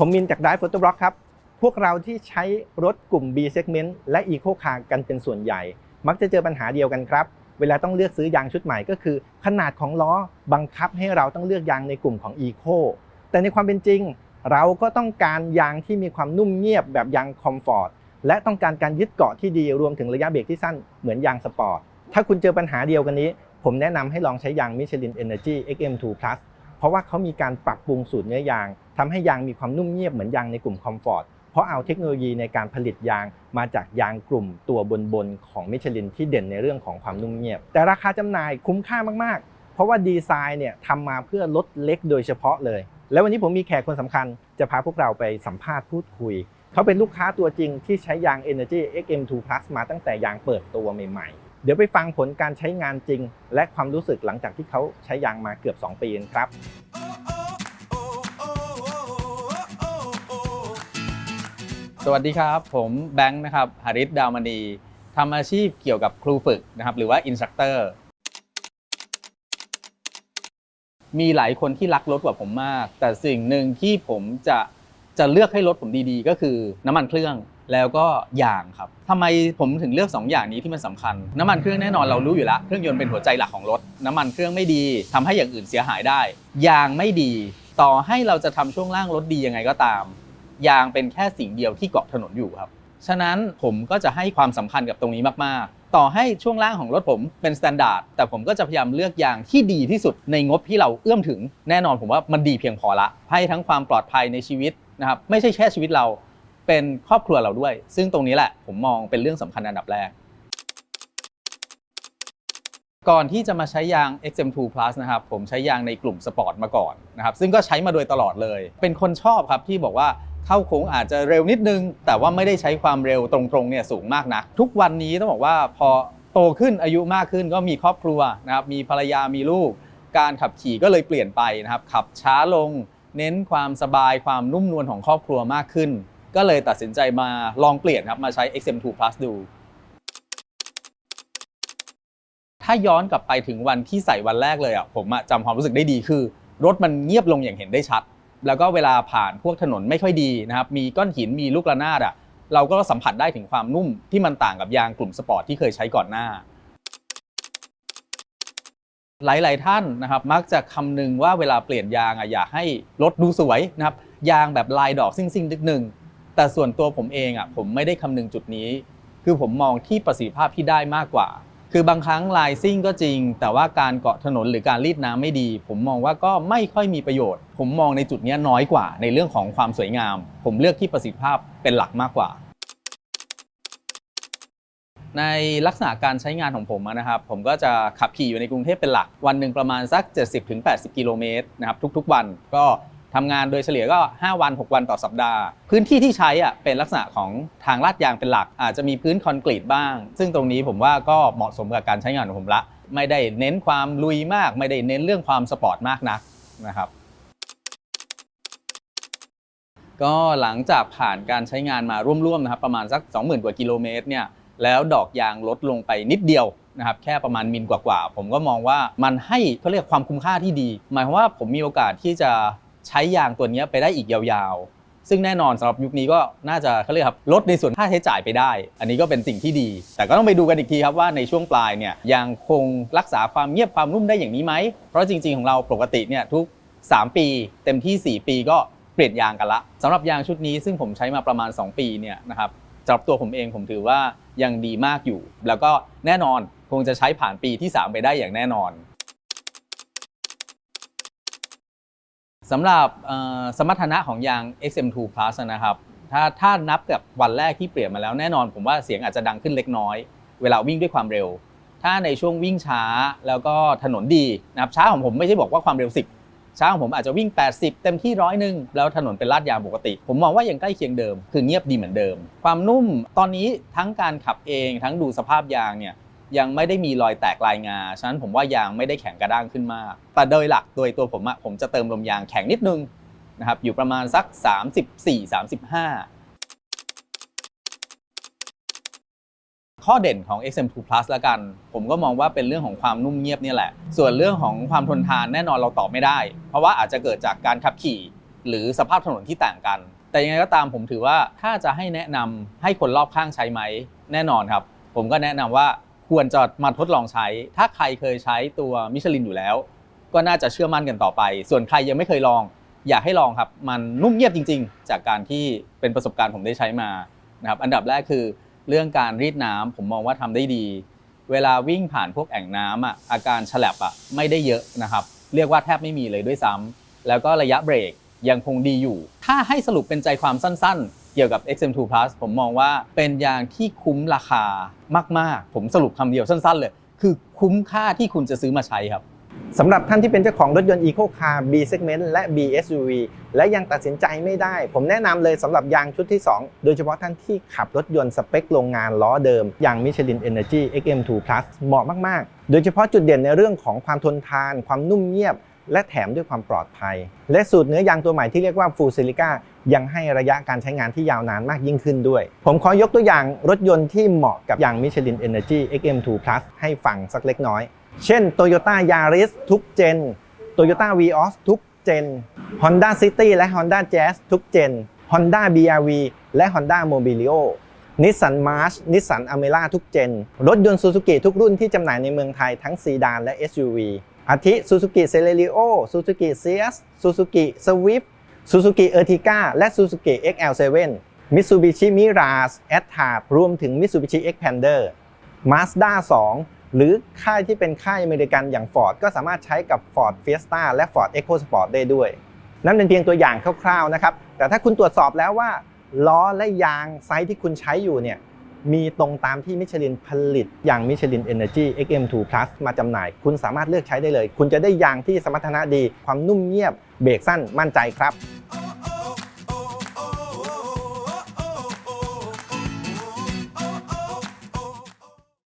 ผมมินจาก Drive Photo Block ครับ พวกเราที่ใช้รถกลุ่ม B segment และ Eco Car กันเป็นส่วนใหญ่ มักจะเจอปัญหาเดียวกันครับ เวลาต้องเลือกซื้อยางชุดใหม่ก็คือ ขนาดของล้อบังคับให้เราต้องเลือกยางในกลุ่มของ Eco แต่ในความเป็นจริง เราก็ต้องการยางที่มีความนุ่มเงียบแบบยางคอมฟอร์ตและต้องการการยึดเกาะที่ดีรวมถึงระยะเบรกที่สั้นเหมือนยางสปอร์ตถ้าคุณเจอปัญหาเดียวกันนี้ ผมแนะนำให้ลองใช้ยาง Michelin Energy XM2 Plus เพราะว่าเขามีการปรับปรุงสูตรเนื้อยาง ทำให้ยางมีความนุ่มเงียบเหมือนยางในกลุ่มคอมฟอร์ตเพราะเอาเทคโนโลยีในการผลิตยางมาจากยางกลุ่มตัวบนๆของมิชลินที่เด่นในเรื่องของความนุ่มเงียบ แต่ราคาจำหน่ายคุ้มค่ามากๆ เพราะว่าดีไซน์เนี่ยทำมาเพื่อรถเล็กโดยเฉพาะเลย แล้ววันนี้ผมมีแขกคนสำคัญ จะพาพวกเราไปสัมภาษณ์พูดคุย เขาเป็นลูกค้าตัวจริงที่ใช้ยาง Energy XM2 Plus มาตั้งแต่ยางเปิดตัวใหม่ๆ เดี๋ยวไปฟังผลการใช้งานจริง และความรู้สึกหลังจากที่เขาใช้ยางมาเกือบ 2 ปีกันครับ วัสดีครับ ผมแบงค์นะครับหาริศดาวมณีทำอาชีพเกี่ยวกับครูฝึกนะครับ หรือว่าอินสตัคเตอร์มีหลายคนที่รักรถกว่าผมมาก แต่สิ่งหนึ่งที่ผมจะจะเลือกให้รถผมดีๆ ก็คือน้ำมันเครื่องแล้วก็ยางครับทำไมผมถึงเลือก 2 อย่างนี้ที่มันสำคัญ น้ำมันเครื่องแน่นอนเรารู้อยู่แล้ว เครื่องยนต์เป็นหัวใจหลักของรถ น้ำมันเครื่องไม่ดีทำให้อย่างอื่นเสียหายได้ ยางไม่ดี ต่อให้เราจะทำช่วงล่างรถดียังไงก็ตาม ยางเป็นแค่สิ่งเดียวที่เกาะถนนอยู่ครับ ฉะนั้นผมก็จะให้ความสำคัญกับตรงนี้มากๆ ต่อให้ช่วงล่างของรถผมเป็นสแตนดาร์ดแต่ผมก็จะพยายามเลือกยางที่ดีที่สุดในงบที่เราเอื้อมถึงแน่นอนผมว่ามันดีเพียงพอละ ให้ทั้งความปลอดภัยในชีวิตนะครับไม่ใช่แค่ชีวิตเราเป็นครอบครัวเราด้วย ซึ่งตรงนี้แหละผมมองเป็นเรื่องสำคัญอันดับแรก ก่อนที่จะมาใช้ยาง XM2 Plus นะครับ ผมใช้ยางในกลุ่มสปอร์ตมาก่อนนะครับ ซึ่งก็ใช้มาโดยตลอดเลย เป็นคนชอบครับที่บอกว่า เข้าโค้งอาจจะเร็วนิดนึง แต่ว่าไม่ได้ใช้ความเร็วตรงๆเนี่ยสูงมากนักทุกวันนี้ต้องบอกว่าพอโตขึ้นอายุมากขึ้นก็มีครอบครัวนะครับมีภรรยามีลูก การขับขี่ก็เลยเปลี่ยนไปนะครับขับช้าลง เน้นความสบายความนุ่มนวลของครอบครัวมากขึ้น ก็เลยตัดสินใจมาลองเปลี่ยนครับมาใช้ XM2 Plus ดูถ้าย้อนกลับไปถึงวันที่ใส่วันแรกเลยอะผมจำความรู้สึกได้ดีคือ รถมันเงียบลงอย่างเห็นได้ชัด แล้วก็เวลาผ่านพวกถนนไม่ค่อยดีนะครับมีก้อนหินมีลูกระนาดอะเราก็สัมผัสได้ถึงความนุ่มที่มันต่างกับยางกลุ่มสปอร์ตที่เคยใช้ก่อนหน้า หลาย ๆ ท่านนะครับมักจะคำนึงว่าเวลาเปลี่ยนยางอะอยากให้รถดูสวยนะครับยางแบบลายดอกซิ่งๆนิดนึงแต่ส่วนตัวผมเองอะผมไม่ได้คำนึงจุดนี้ คือผมมองที่ประสิทธิภาพที่ได้มากกว่า คือบางครั้งลายซิ่งก็จริง แต่ว่าการเกาะถนนหรือการรีดน้ำไม่ดี ผมมองว่าก็ไม่ค่อยมีประโยชน์ ผมมองในจุดนี้น้อยกว่า ในเรื่องของความสวยงาม ผมเลือกที่ประสิทธิภาพเป็นหลักมากกว่า ในลักษณะการใช้งานของผมนะครับ ผมก็จะขับขี่อยู่ในกรุงเทพเป็นหลักวันหนึ่งประมาณสัก 70-80 กิโลเมตรนะครับทุกๆวันก็ ทำงานโดยเฉลี่ยก็ 5 วัน 6 วันต่อสัปดาห์ พื้นที่ที่ใช้อะเป็นลักษณะของทางลาดยางเป็นหลัก อาจจะมีพื้นคอนกรีตบ้าง ซึ่งตรงนี้ผมว่าก็เหมาะสมกับการใช้งานของผมละ ไม่ได้เน้นความลุยมาก ไม่ได้เน้นเรื่องความสปอร์ตมากนักนะครับก็หลังจากผ่านการใช้งานมาร่วมๆนะครับประมาณสัก 20,000 กว่ากิโลเมตรเนี่ยแล้วดอกยางลดลงไปนิดเดียวนะครับแค่ประมาณมิลกว่าๆ ผมก็มองว่ามันให้เขาเรียกความคุ้มค่าที่ดี หมายความว่าผมมีโอกาสที่จะ ใช้ยางตัวนี้ไปได้อีกยาวๆ ซึ่งแน่นอนสำหรับยุคนี้ก็น่าจะเขาเรียกครับลดในส่วนค่าใช้จ่ายไปได้ อันนี้ก็เป็นสิ่งที่ดี แต่ก็ต้องไปดูกันอีกทีครับว่าในช่วงปลายเนี่ยยังคงรักษาความเงียบความนุ่มได้อย่างนี้ไหมเพราะจริง ๆของเราปกติเนี่ยทุก 3 ปี เต็มที่ 4 ปีก็เปลี่ยนยางกันละสำหรับยางชุดนี้ซึ่งผมใช้มาประมาณ 2 ปีเนี่ยนะครับสำหรับตัวผมเองผมถือว่ายังดีมากอยู่ แล้วก็แน่นอนคงจะใช้ผ่านปีที่ 3 ไปได้อย่างแน่นอน สำหรับสมรรถนะของยาง XM2 Plus นะครับ ถ้าถ้านับกับวันแรกที่เปลี่ยนมาแล้วแน่นอนผมว่าเสียงอาจจะดังขึ้นเล็กน้อย เวลาวิ่งด้วยความเร็ว ถ้าในช่วงวิ่งช้าแล้วก็ถนนดีนะครับช้าของผมไม่ใช่บอกว่าความเร็ว 10 ช้าของผมอาจจะวิ่ง 80 เต็มที่ร้อยหนึ่งแล้วถนนเป็นลาดยางปกติ ผมมองว่ายังใกล้เคียงเดิม คือเงียบดีเหมือนเดิม ความนุ่มตอนนี้ทั้งการขับเองทั้งดูสภาพยางเนี่ย ยังไม่ได้มีรอยแตกลายงา ฉะนั้นผมว่ายางไม่ได้แข็งกระด้างขึ้นมาก แต่โดยหลักโดยตัวผมอะผมจะเติมลมยางแข็งนิดนึงนะครับอยู่ประมาณสัก 34-35 ข้อเด่นของ XM2 Plus ละกัน ผมก็มองว่าเป็นเรื่องของความนุ่มเงียบเนี่ยแหละ ส่วนเรื่องของความทนทานแน่นอนเราตอบไม่ได้ เพราะว่าอาจจะเกิดจากการขับขี่ หรือสภาพถนนที่ต่างกัน แต่ยังไงก็ตามผมถือว่าถ้าจะให้แนะนำให้คนรอบข้างใช้ไหม แน่นอนครับ ผมก็แนะนำว่า ควรจะมาทดลองใช้ ถ้าใครเคยใช้ตัวมิชลินอยู่แล้ว ก็น่าจะเชื่อมั่นกันต่อไป ส่วนใครยังไม่เคยลอง อยากให้ลองครับ มันนุ่มเงียบจริง ๆ จากการที่เป็นประสบการณ์ผมได้ใช้มานะครับอันดับแรกคือเรื่องการรีดน้ำผมมองว่าทำได้ดี เวลาวิ่งผ่านพวกแอ่งน้ำอะอาการฉลับอะไม่ได้เยอะนะครับ เรียกว่าแทบไม่มีเลยด้วยซ้ำแล้วก็ระยะเบรกยังคงดีอยู่ ถ้าให้สรุปเป็นใจความสั้นๆ เกี่ยวกับ XM2 Plus ผมมองว่าเป็นยางที่คุ้มราคามาก ๆ ผมสรุปคำเดียวสั้น ๆ เลย คือคุ้มค่าที่คุณจะซื้อมาใช้ครับสำหรับท่านที่เป็นเจ้าของรถยนต์ Eco Car B Segment และ B SUV และยังตัดสินใจไม่ได้ ผมแนะนำเลยสำหรับยางชุดที่ 2 โดยเฉพาะท่านที่ขับรถยนต์สเปคโรงงานล้อเดิม อย่าง Michelin Energy XM2 Plus เหมาะมาก ๆ โดยเฉพาะจุดเด่นในเรื่องของความทนทาน ความนุ่มเงียบ และแถมด้วยความปลอดภัย และสูตรเนื้อยางตัวใหม่ที่เรียกว่า Full Silica ยังให้ระยะการใช้งานที่ยาวนานมากยิ่งขึ้นด้วย ผมขอยกตัวอย่างรถยนต์ที่เหมาะกับยาง Michelin Energy XM2 Plus ให้ฟังสักเล็กน้อย เช่น Toyota Yaris ทุกเจน Toyota Vios ทุกเจน Honda City และ Honda Jazz ทุกเจน Honda BRV และ Honda Mobilio Nissan March Nissan Almera ทุกเจน รถยนต์ Suzuki ทุกรุ่นที่จำหน่ายในเมืองไทยทั้งซีดานและ SUV อาทิ Suzuki Celerio Suzuki Ciaz Suzuki Swift Suzuki Ertiga และ Suzuki XL7 Mitsubishi Mirage a t t a รวมถึง Mitsubishi Xpander Mazda 2 หรือค่ายที่เป็นค่ายอเมริกันอย่าง Ford ก็สามารถใช้กับ Ford Fiesta และ Ford EcoSport ได้ด้วย นั่นเป็นเพียงตัวอย่างคร่าวๆนะครับ แต่ถ้าคุณตรวจสอบแล้วว่า ล้อและยางไซส์ที่คุณใช้อยู่เนี่ย มีตรงตามที่มิชลินผลิตอย่างมิชลิน Energy XM2 Plus มาจำหน่าย คุณสามารถเลือกใช้ได้เลย คุณจะได้ยางที่สมรรถนะดี ความนุ่มเงียบ เบรกสั้นมั่นใจครับ